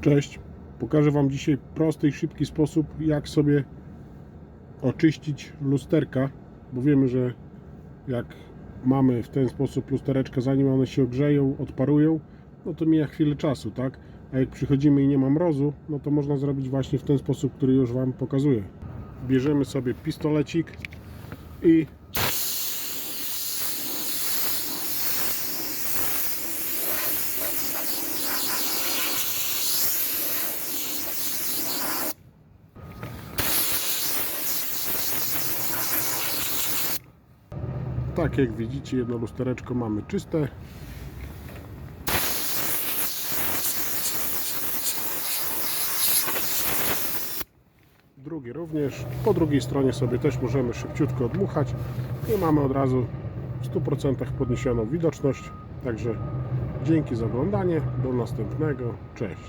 Cześć, pokażę Wam dzisiaj prosty i szybki sposób, jak sobie oczyścić lusterka, bo wiemy, że jak mamy w ten sposób lustereczka, zanim one się ogrzeją, odparują, no to mija chwilę czasu, tak? A jak przychodzimy i nie ma mrozu, no to można zrobić właśnie w ten sposób, który już Wam pokazuję. Bierzemy sobie pistolecik i Tak jak widzicie, jedno lustereczko mamy czyste. Drugie również. Po drugiej stronie sobie też możemy szybciutko odmuchać i mamy od razu w 100% podniesioną widoczność. Także dzięki za oglądanie. Do następnego. Cześć.